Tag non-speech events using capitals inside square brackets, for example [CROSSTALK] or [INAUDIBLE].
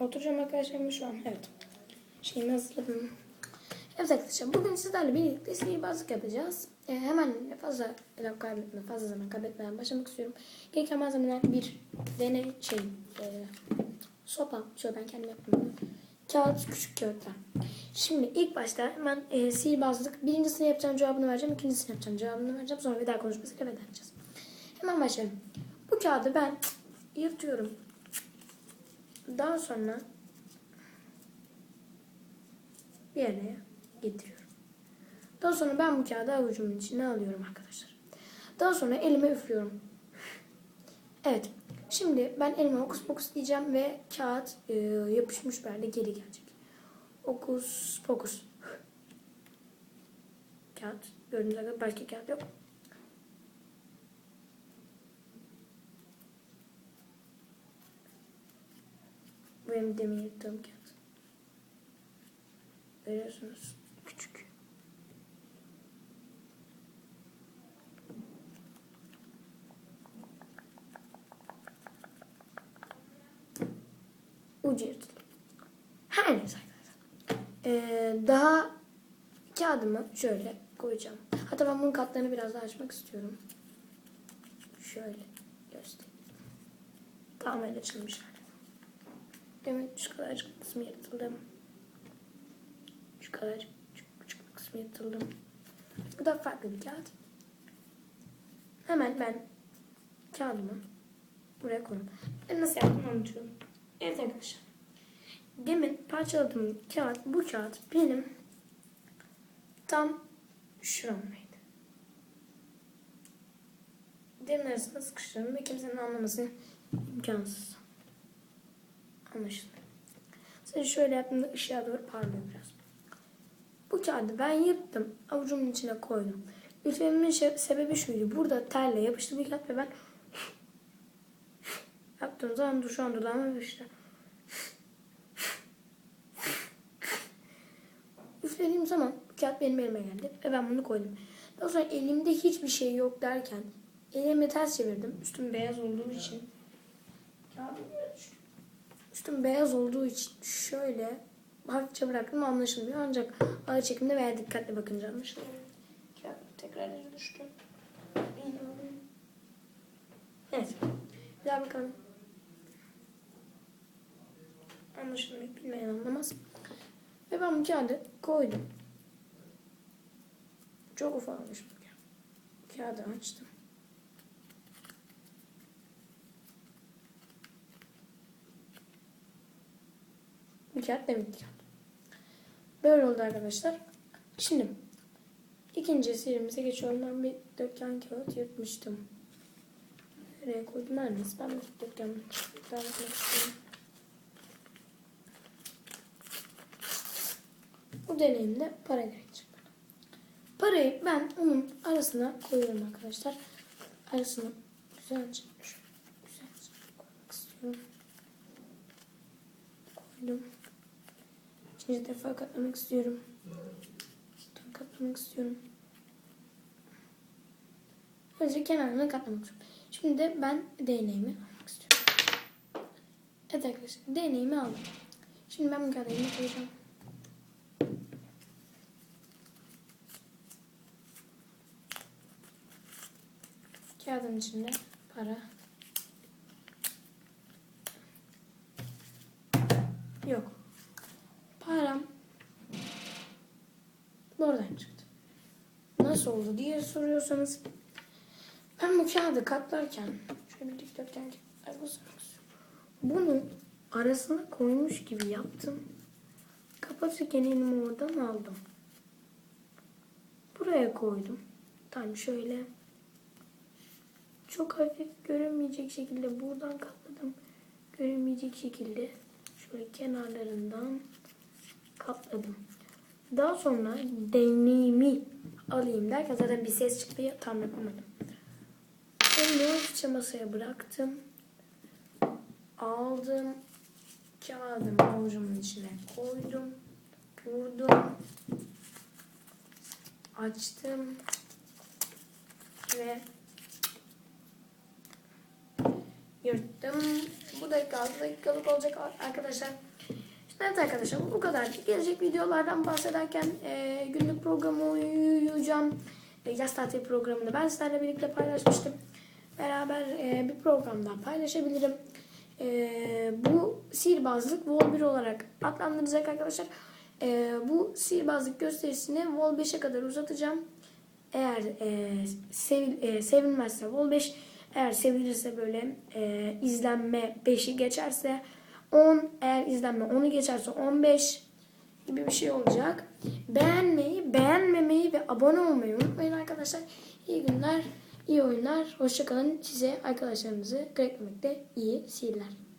Oturacağım arkadaşlar şu an. Evet. Şeyimi hazırladım. Evet arkadaşlar bugün sizlerle birlikte sihirbazlık yapacağız. Ee, hemen fazla laf kaybetme, fazla zaman kaybetmeden başlamak istiyorum. Gereken malzemeler bir deney şey, e, sopa. Şöyle ben kendim yaptım. Kağıt, küçük kağıtlar. Şimdi ilk başta hemen e, sihirbazlık. Birincisini yapacağım cevabını vereceğim. ikincisini yapacağım cevabını vereceğim. Sonra veda konuşmasıyla veda edeceğiz. Hemen başlayalım. Bu kağıdı ben yırtıyorum. Daha sonra bir yere getiriyorum. Daha sonra ben bu kağıdı avucumun içine alıyorum arkadaşlar. Daha sonra elime üflüyorum. Evet. Şimdi ben elime okus pokus diyeceğim ve kağıt e, yapışmış bir halde geri gelecek. Okus pokus. Kağıt. Gördüğünüz gibi başka kağıt yok. Benim demin yırttığım kağıt. Görüyorsunuz. Küçük. Ucu yırtıldı. Her neyse. Ee, daha kağıdımı şöyle koyacağım. Hatta ben bunun katlarını biraz daha açmak istiyorum. Şöyle göstereyim. Tamamen açılmış hali. Demek şu kadarcık kısmı yırtıldı. Şu kadar küçük, kısmı yırtıldı. Bu da farklı bir kağıt. Hemen ben kağıdımı buraya koydum. Ben nasıl yaptım anlatıyorum. Evet arkadaşlar. Demin parçaladığım kağıt, bu kağıt benim tam şuramdaydı. Demin arasında sıkıştırdım ve kimsenin anlaması imkansız. Anlaşıldı. Sadece şöyle yaptığımda ışığa doğru parlıyor biraz. Bu kağıdı ben yırttım. Avucumun içine koydum. Üflememin sebebi şuydu. Burada terle yapıştı bir kağıt ve ben [LAUGHS] yaptığım zaman şu an dudağıma yapıştı. Üflediğim zaman bu kağıt benim elime geldi ve ben bunu koydum. Daha sonra elimde hiçbir şey yok derken elimi ters çevirdim. Üstüm beyaz olduğu için kağıdı düştü. Üstüm beyaz olduğu için şöyle hafifçe bıraktım anlaşılmıyor. Ancak ağır çekimde veya dikkatli bakınca anlaşılıyor. Tekrar yere düştü. Evet. Bir daha bakalım. Anlaşılmıyor. Bilmeyen anlamaz. Ve ben bu kağıdı koydum. Çok ufalmış bu kağıt. Kağıdı açtım. Bu kağıt demir. Böyle oldu arkadaşlar. Şimdi ikinci serimize geçiyorum. Ben bir dökgen kağıt yırtmıştım. Nereye koydum her neyse. Ben bir dökgen kağıt. Bu deneyimde para gerekecek. Parayı ben onun arasına koyuyorum arkadaşlar. Arasına güzelce güzelce koymak istiyorum. Koydum. İkinci defa katlamak istiyorum. Tam katlamak istiyorum. Önce kenarına katlamak istiyorum. Şimdi de ben değneğimi almak istiyorum. Evet arkadaşlar değneğimi aldım. Şimdi ben bu elime koyacağım. Kağıdın içinde para. Nasıl oldu diye soruyorsanız ben bu kağıdı katlarken şöyle dikdörtgen basmak Bunu arasına koymuş gibi yaptım. Kapatırken elimi oradan aldım. Buraya koydum. Tam şöyle çok hafif görünmeyecek şekilde buradan katladım. Görünmeyecek şekilde şöyle kenarlarından katladım. Daha sonra deneyimi alayım derken zaten bir ses çıktı tam yapamadım. Elimi hafifçe masaya bıraktım. Aldım. Kağıdımı avucumun içine koydum. Vurdum. Açtım. Ve yırttım. Bu dakika 6 dakikalık olacak arkadaşlar. Evet arkadaşlar bu kadar. Gelecek videolardan bahsederken e, günlük programı uyuyacağım. E, yaz tatil programını ben sizlerle birlikte paylaşmıştım. Beraber e, bir programdan paylaşabilirim. E, bu sihirbazlık Vol 1 olarak adlandıracak arkadaşlar. E, bu sihirbazlık gösterisini Vol 5'e kadar uzatacağım. Eğer e, sevil, e, sevilmezse Vol 5, eğer sevilirse böyle e, izlenme 5'i geçerse 10, eğer izlenme 10'u geçerse 15 gibi bir şey olacak. Beğenmeyi, beğenmemeyi ve abone olmayı unutmayın arkadaşlar. İyi günler, iyi oyunlar. Hoşçakalın. Size arkadaşlarınızı beklemekte iyi seyirler.